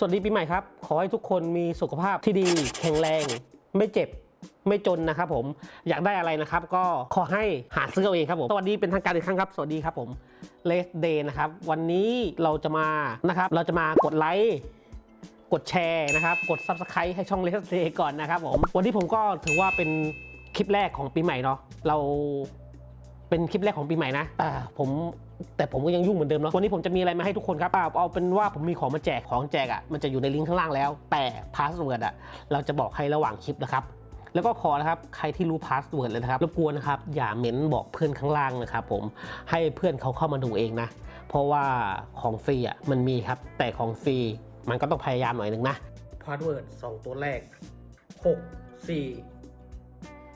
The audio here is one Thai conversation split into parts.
สวัสดีปีใหม่ครับ ขอให้ทุกคนมีสุขภาพที่ดี แข็งแรง ไม่เจ็บ ไม่จนนะครับผม อยากได้อะไรนะครับ ก็ขอให้หาซื้อเอาเองครับผม สวัสดีเป็นทางการอีกครั้งครับ สวัสดีครับผมเลสเดย์นะครับ วันนี้เราจะมานะครับ เราจะมากดไลค์กดแชร์นะครับ กด Subscribe ให้ช่องเลสเดย์ก่อนนะครับผม วันนี้ผมก็ถือว่าเป็นคลิปแรกของปีใหม่เนาะ เราเป็นคลิปแรกของปีใหม่นะอ่ผม แต่ผมก็ยังยุ่งเหมือนเดิมเนาะวันนี้ผมจะมีอะไรมาให้ทุกคนครับอ่าเอาเป็นว่าผมมีของมาแจกของแจกอะมันจะอยู่ในลิงก์ข้างล่างแล้ว แต่พาสเวิร์ดอะเราจะบอกให้ระหว่างคลิปนะครับแล้วก็ขอนะครับใครที่รู้พาสเวิร์ดเลยนะครับรบกวนนะครับอย่าเม้นบอกเพื่อนข้างล่างนะครับผมให้เพื่อนเขาเข้ามาดูเองนะ เพราะว่าของฟรีอะมันมีครับแต่ของฟรีมันก็ต้องพยายามหน่อยหนึ่งนะพาสเวิร์ดสองตัวแรกหกสี่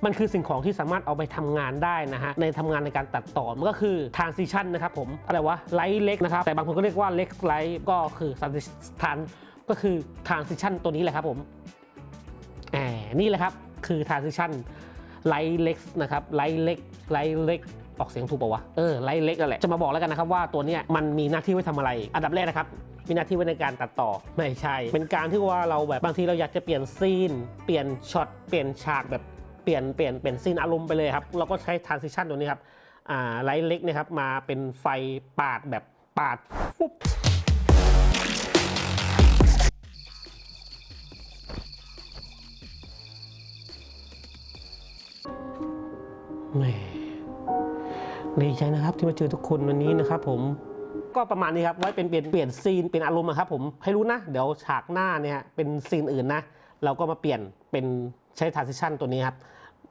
มันคือสิ่งของที่สามารถเอาไปทำงานได้นะฮะในทำงานในการตัดต่อมันก็คือ transition นะครับผมอะไรวะไลท์เล็กนะครับแต่บางคนก็เรียกว่าเล็กไลท์ก็คือ transition ก็คือ transition ตัวนี้แหละครับผมแหมนี่แหละครับคือ transition ไลท์เล็กนะครับไลท์เล็กไลท์เล็กออกเสียงถูกป่าวะ เออไลท์เล็กนั่นแหละ จะมาบอกแล้วกันนะครับว่าตัวเนี้ยมันมีหน้าที่ไว้ทำอะไร อันดับแรกนะครับ มีหน้าที่ไว้ในการตัดต่อ ไม่ใช่ เป็นการที่ว่าเราแบบบางทีเราอยากจะเปลี่ยนซีน เปลี่ยนช็อต เปลี่ยนฉากแบบ เปลี่ยนเปลี่ยนเปลี่ยนซีนอารมณ์ไปเลยครับเราก็ใช้ transition ตัวนี้ครับอ่าไลท์เล็กเนะครับมาเป็นไฟปาดแบบปาดฟุบแหมดีใจนะครับที่มาเจอทุกคนวันนี้นะครับผมก็ประมาณนี้ครับไว้เป็นเปลี่ยนเปลี่ยนซีนเป็นอารมณ์อะครับผมให้รู้นะ เดี๋ยวฉากหน้าเนี่ยเป็นซีนอื่นนะ เราก็มาเปลี่ยน เป็นใช้ transition ตัวนี้ครับ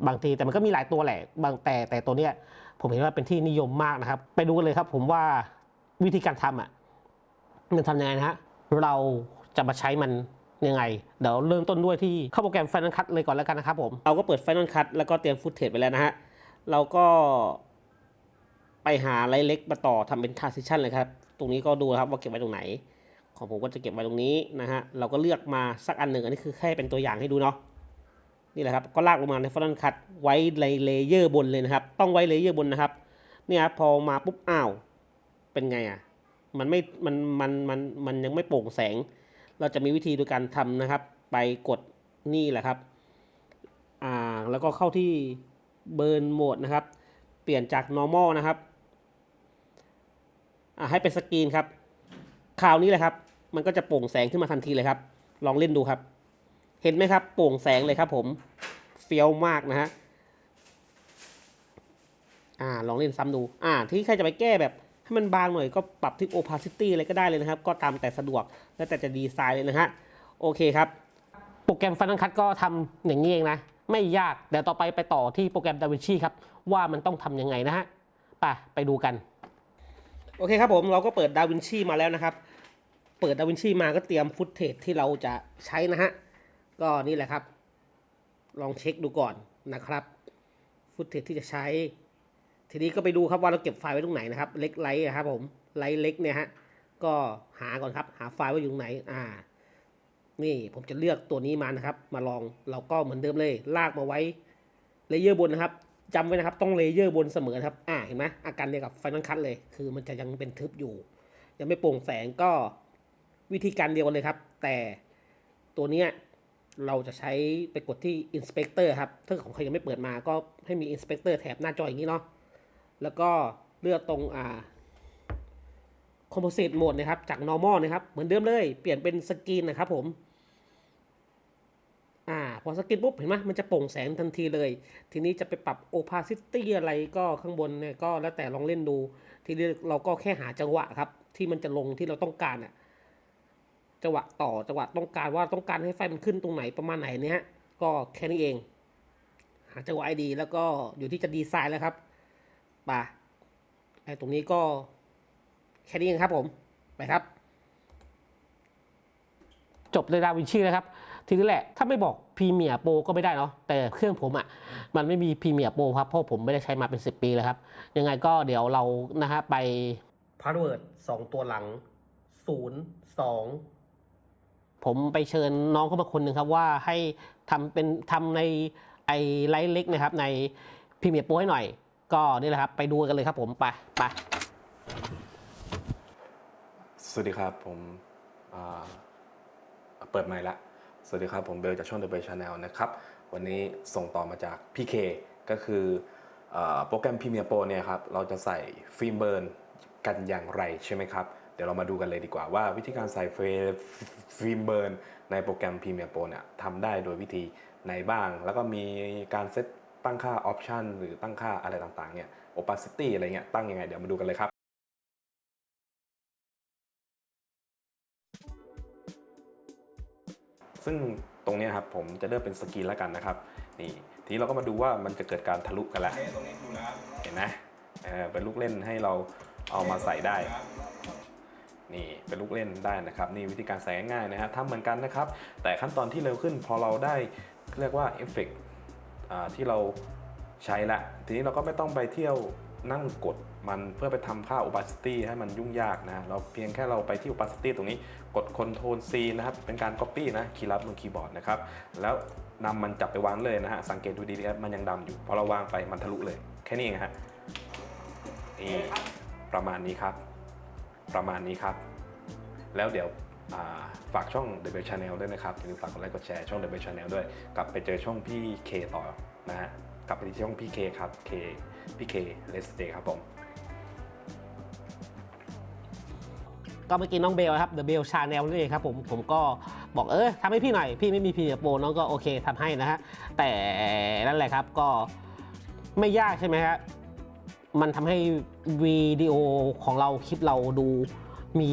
บางทีแต่มันก็มีหลายตัวแหละบางแต่แต่ตัวเนี้ยผมเห็นว่าเป็นที่นิยมมากนะครับ ไปดูกันเลยครับผมว่าวิธีการทำอะมันทำยังไงนะฮะเราจะมาใช้มันยังไง เดี๋ยวเริ่มต้นด้วยที่เข้าโปรแกรม Final Cut เลยก่อนแล้วกันนะครับผมเราก็เปิด Final Cut แล้วก็เตรียมฟุตเทจไปแล้วนะฮะเราก็ไปหาไล่เล็กมาต่อทำเป็น transition เลยครับ ตรงนี้ก็ดูนะครับว่าเก็บไว้ตรงไหน ของผมก็จะเก็บไว้ตรงนี้นะฮะเราก็เลือกมาสักอันหนึ่งอันนี้คือแค่เป็นตัวอย่างให้ดูเนาะ นี่แหละครับก็ลากลงมาในฟอนต์คัดไว้ในเลเยอร์บนเลยนะครับ ต้องไว้เลเยอร์บนนะครับเนี่ยครับพอมาปุ๊บอ้าวเป็นไงอะมันไม่มันมันมันมันยังไม่โปร่งแสง เราจะมีวิธีโดยการทำนะครับ ไปกดนี่แหละครับอ่าแล้วก็เข้าที่เบิร์นโหมดนะครับ เปลี่ยนจาก normal นะครับอ่าให้เป็นสกรีนครับคราวนี้แหละครับ มันก็จะโปร่งแสงขึ้นมาทันทีเลยครับ ลองเล่นดูครับ เห็นไหมครับ โปร่งแสงเลยครับผมเฟี้ยวมากนะฮะอ่าลองเล่นซ้ำดู อ่า ที่ใครจะไปแก้แบบให้มันบางหน่อยก็ปรับที่ opacity อะไรก็ได้เลยนะครับ ก็ตามแต่สะดวกแล้วแต่จะดีไซน์เลยนะฮะโอเคครับ โปรแกรม Final Cut ก็ทำอย่างนี้เองนะ ไม่ยากเดี๋ยวต่อไปไปต่อที่โปรแกรม DaVinci ครับ ว่ามันต้องทำยังไงนะฮะไปไปดูกัน โอเคครับผมเราก็เปิด DaVinci มาแล้วนะครับ เปิด DaVinci มาก็เตรียมฟุตเทจที่เราจะใช้นะฮะ ก็นี่แหละครับ ลองเช็คดูก่อนนะครับฟุตเทจที่จะใช้ ทีนี้ก็ไปดูครับว่าเราเก็บไฟล์ไว้ตรงไหนนะครับ เล็กไลท์นะครับผมไลท์เล็กเนี่ยฮะก็หาก่อนครับ หาไฟล์ไว้อยู่ตรงไหนอ่า นี่ผมจะเลือกตัวนี้มานะครับ มาลองเราก็เหมือนเดิมเลย ลากมาไว้เลเยอร์บนนะครับจำไว้นะครับต้องเลเยอร์บนเสมอครับ อ่าเห็นไหมอาการเดียวกับไฟนั้นคัทเลย คือมันจะยังเป็นทึบอยู่ ยังไม่โปร่งแสงก็วิธีการเดียวกันเลยครับ แต่ตัวเนี้ย เราจะใช้ไปกดที่ Inspector ครับ ถ้าของใครยังไม่เปิดมาก็ให้มี Inspector แถบหน้าจออย่างนี้เนาะ แล้วก็เลือกตรงอ่า Composite Mode นะครับ จาก Normal นะครับ เหมือนเดิมเลย เปลี่ยนเป็นสกรีนนะครับผม อ่า พอสกรีนปุ๊บเห็นไหมมันจะโปร่งแสงทันทีเลย ทีนี้จะไปปรับ opacity อะไรก็ข้างบนเนี่ยก็แล้วแต่ลองเล่นดู ทีนี้เราก็แค่หาจังหวะครับ ที่มันจะลงที่เราต้องการอะ จังหวะต่อจังหวะต้องการว่าต้องการให้ไฟมันขึ้นตรงไหนประมาณไหนเนี่ยฮะก็แค่นี้เอง หาจังหวะให้ดี แล้วก็อยู่ที่จะดีไซน์แล้วครับไปไอตรงนี้ก็แค่นี้เองครับผมไปครับ จบเลยดาวินชีแล้วครับ ทีนี้แหละถ้าไม่บอกพรีเมียร์โปรก็ไม่ได้เนาะแต่เครื่องผมอะ่ะมันไม่มีพรีเมียร์โปรครับเพราะผมไม่ได้ใช้มาเป็น 10 ปีแล้วครับ ยังไงก็เดี๋ยวเรานะฮะไปพาสเวิร์ดสองตัวหลัง 0 2 ผมไปเชิญน้องเข้ามาคนหนึ่งครับว่าให้ทำเป็นทำในไอไลท์เล็กนะครับ ในพรีเมียร์โปรให้หน่อย ก็นี่แหละครับไปดูกันเลยครับผมไปไปสวัสดีครับผมอ่าเปิดไมค์ละ สวัสดีครับผมเบลจากช่อง The Bell Channel นะครับ วันนี้ส่งต่อมาจากพี่เคก็คืออ่อโปรแกรม Premiere Pro เนี่ยครับ เราจะใส่ฟิล์มเบิร์นกันอย่างไรใช่ไหมครับ เดี๋ยวเรามาดูกันเลยดีกว่าว่าวิธีการใส่ฟิล์มเบิร์นในโปรแกรม Premiere Pro เนี่ยทำได้โดยวิธีไหนบ้าง แล้วก็มีการเซตตั้งค่า Option หรือตั้งค่าอะไรต่างๆเนี่ย opacity อะไรเงี้ยตั้งยังไง เดี๋ยวมาดูกันเลยครับซึ่งตรงนี้ครับผมจะเลือกเป็นสกรีนแล้วกันนะครับนี่ทีนี้เราก็มาดูว่ามันจะเกิดการทะลุกันแล้วเห็นไหมเออเป็นลูกเล่นให้เราเอามาใส่ได้ นี่เป็นลูกเล่นได้นะครับ นี่วิธีการใส่ง่ายๆนะฮะทำเหมือนกันนะครับ แต่ขั้นตอนที่เร็วขึ้นพอเราได้เรียกว่าเอฟเฟกต์อ่าที่เราใช้ละ ทีนี้เราก็ไม่ต้องไปเที่ยวนั่งกดมันเพื่อไปทำค่า opacity ให้มันยุ่งยากนะเราเพียงแค่เราไปที่ opacity ตรงนี้กด Ctrl C นะครับ เป็นการ copy นะคีย์ลัดบนคีย์บอร์ดนะครับ แล้วนำมันจับไปวางเลยนะฮะ สังเกตดูดีๆครับมันยังดำอยู่ พอเราวางไปมันทะลุเลย แค่นี้เองฮะนี่ประมาณนี้ครับ ประมาณนี้ครับ แล้วเดี๋ยวาฝากช่อง The Bell Channel ด้วยนะครับอย่าลืมฝากกดไลค์กดแชร์ช่อง The Bell Channel ด้วย กลับไปเจอช่องพี่เคต่อนะฮะกลับไปที่ช่องพี่เคครับเคพี่เคเลสเตครับผมก็เมื่อกี้น้องเบลครับ The Bell Channel นี่เองครับผมผมก็บอกเออทำให้พี่หน่อย พี่ไม่มีพีโปน้องก็โอเคทำให้นะฮะแต่นั่นแหละครับก็ไม่ยากใช่ไหมฮะ มันทำให้วิดีโอของเราคลิปเราดูมี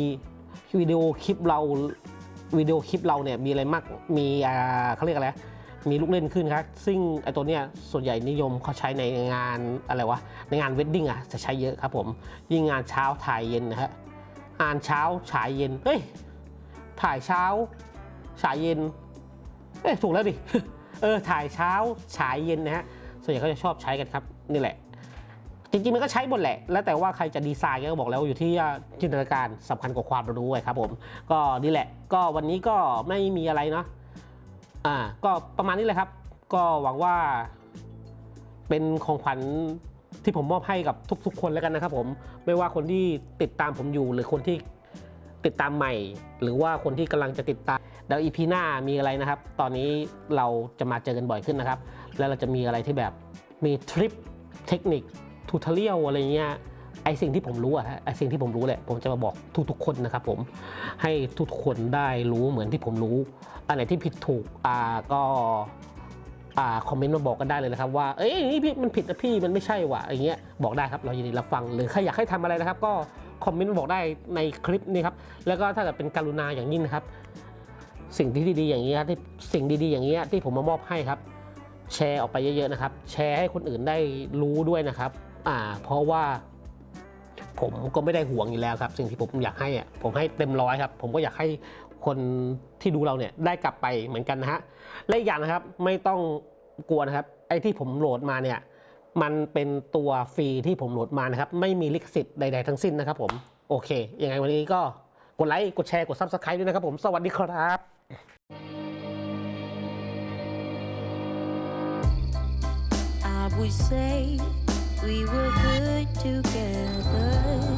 วิดีโอคลิปเราวิดีโอคลิปเราเนี่ยมีอะไรมากมีอ่าเขาเรียกอะไรมีลูกเล่นขึ้นครับ ซึ่งไอตัวเนี้ยส่วนใหญ่นิยมเขาใช้ในงานอะไรวะในงานเวดดิ้งอะจะใช้เยอะครับผม ยิ่งงานเช้าถ่ายเย็นนะฮะอ่านเช้าฉายเย็นเฮ้ยถ่ายเช้าฉายเย็นเอ้ยถูกแล้วดิเออถ่ายเช้าฉายเย็นนะฮะส่วนใหญ่เขาจะชอบใช้กันครับนี่แหละ จริงๆมันก็ใช้หมดแหละ แล้วแต่ว่าใครจะดีไซน์ก็บอกแล้วอยู่ที่จินตนาการสำคัญกว่าความรู้ครับผม ก็นี่แหละ ก็วันนี้ก็ไม่มีอะไรเนาะ อ่า ก็ประมาณนี้แหละครับ ก็หวังว่า เป็นของขวัญที่ผมมอบให้กับทุก ๆ คนแล้วกันนะครับผม ไม่ว่าคนที่ติดตามผมอยู่หรือคนที่ติดตามใหม่ หรือว่าคนที่กำลังจะติดตามเดี๋ยวอีพีหน้ามีอะไรนะครับ ตอนนี้เราจะมาเจอกันบ่อยขึ้นนะครับ แล้วเราจะมีอะไรที่แบบมีทริปเทคนิค ทูทเรียลอะไรเงี้ยไอสิ่งที่ผมรู้อะฮะไอสิ่งที่ผมรู้แหละผมจะมาบอกทุกๆคนนะครับผมให้ทุกคนได้รู้เหมือนที่ผมรู้ อันไหนที่ผิดถูกอ่าก็อ่าคอมเมนต์มาบอกกันได้เลยนะครับว่า เอ้ยนี่พี่มันผิดนะพี่มันไม่ใช่ว่ะอย่างเงี้ยบอกได้ครับเรายินดีรับฟังหรือใครอยากให้ทำอะไรนะครับ ก็คอมเมนต์มาบอกได้ในคลิปนี้ครับแล้วก็ถ้าเกิดเป็นการุณาอย่างยิ่งนะครับ สิ่งที่ดีๆอย่างนี้ยที่สิ่งดีๆอย่างนี้ยที่ผมมามอบให้ครับ แชร์ออกไปเยอะๆนะครับ แชร์ให้คนอื่นได้รู้ด้วยนะครับ อ่า เพราะว่า ผมก็ไม่ได้ห่วงอยู่แล้วครับ สิ่งที่ผมอยากให้อะผมให้เต็มร้อยครับ ผมก็อยากให้คนที่ดูเราเนี่ยได้กลับไปเหมือนกันนะฮะและอีกอย่างนะครับไม่ต้องกลัวนะครับ ไอ้ที่ผมโหลดมาเนี่ยมันเป็นตัวฟรีที่ผมโหลดมานะครับ ไม่มีลิขสิทธิ์ใด ๆ ทั้งสิ้นนะครับผม โอเค ยังไงวันนี้ก็กดไลค์ กดแชร์ กด Subscribe ด้วยนะครับผม สวัสดีครับ I would say we were good together.